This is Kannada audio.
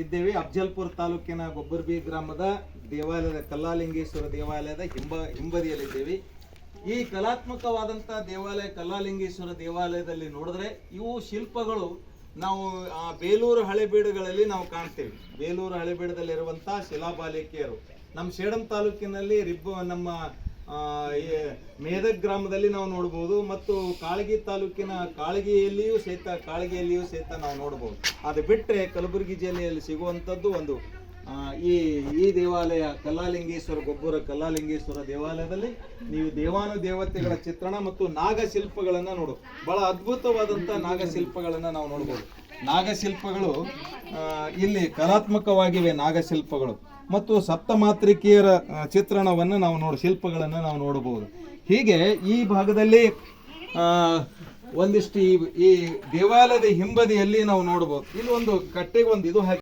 ಇದ್ದೇವೆ. ಅಫ್ಜಲ್ಪುರ ತಾಲೂಕಿನ ಗೊಬ್ಬರ್ಬಿ ಗ್ರಾಮದ ದೇವಾಲಯದ ಕಲ್ಲಾಲಿಂಗೇಶ್ವರ ದೇವಾಲಯದ ಹಿಂಬ, ಹಿಂಬದಿಯಲ್ಲಿದ್ದೇವೆ. ಈ ಕಲಾತ್ಮಕವಾದಂಥ ದೇವಾಲಯ ಕಲ್ಲಾಲಿಂಗೇಶ್ವರ ದೇವಾಲಯದಲ್ಲಿ ನೋಡಿದ್ರೆ ಇವು ಶಿಲ್ಪಗಳು ನಾವು, ಆ, ಬೇಲೂರು ಹಳೆಬೀಡುಗಳಲ್ಲಿ ನಾವು ಕಾಣ್ತೇವೆ. ಬೇಲೂರು ಹಳೆಬೀಡದಲ್ಲಿರುವಂಥ ಶಿಲಾಬಾಲಿಕೆಯರು. ನಮ್ಮ ಸೇಡಂ ತಾಲೂಕಿನಲ್ಲಿ ರಿಬ್ಬ, ನಮ್ಮ ಮೇದಕ್ ಗ್ರಾಮದಲ್ಲಿ ನಾವು ನೋಡ್ಬೋದು ಮತ್ತು ಕಾಳಗಿ ತಾಲೂಕಿನ ಕಾಳಗಿಯಲ್ಲಿಯೂ ಸಹಿತ ಕಾಳಗಿಯಲ್ಲಿಯೂ ಸಹಿತ ನಾವು ನೋಡ್ಬೋದು. ಅದು ಬಿಟ್ಟರೆ ಕಲಬುರಗಿ ಜಿಲ್ಲೆಯಲ್ಲಿ ಸಿಗುವಂಥದ್ದು ಒಂದು ಈ ಈ ದೇವಾಲಯ ಕಲ್ಲಾಲಿಂಗೇಶ್ವರ ಗೊಬ್ಬರ ಕಲ್ಲಾಲಿಂಗೇಶ್ವರ ದೇವಾಲಯದಲ್ಲಿ ನೀವು ದೇವಾನು ದೇವತೆಗಳ ಚಿತ್ರಣ ಮತ್ತು ನಾಗಶಿಲ್ಪಗಳನ್ನು ನೋಡು. ಬಹಳ ಅದ್ಭುತವಾದಂಥ ನಾಗಶಿಲ್ಪಗಳನ್ನು ನಾವು ನೋಡ್ಬೋದು. ನಾಗಶಿಲ್ಪಗಳು ಇಲ್ಲಿ ಕಲಾತ್ಮಕವಾಗಿವೆ ನಾಗಶಿಲ್ಪಗಳು. ಮತ್ತು ಸಪ್ತಮಾತ್ರಿಕೆಯರ ಚಿತ್ರಣವನ್ನು ನಾವು ನೋಡಿ, ಶಿಲ್ಪಗಳನ್ನು ನಾವು ನೋಡಬಹುದು. ಹೀಗೆ ಈ ಭಾಗದಲ್ಲಿ ಒಂದಿಷ್ಟು ಈ ಈ ದೇವಾಲಯದ ಹಿಂಬದಿಯಲ್ಲಿ ನಾವು ನೋಡಬಹುದು. ಇಲ್ಲಿ ಒಂದು ಕಟ್ಟೆಗೆ ಒಂದು ಇದು ಹಾಕಿ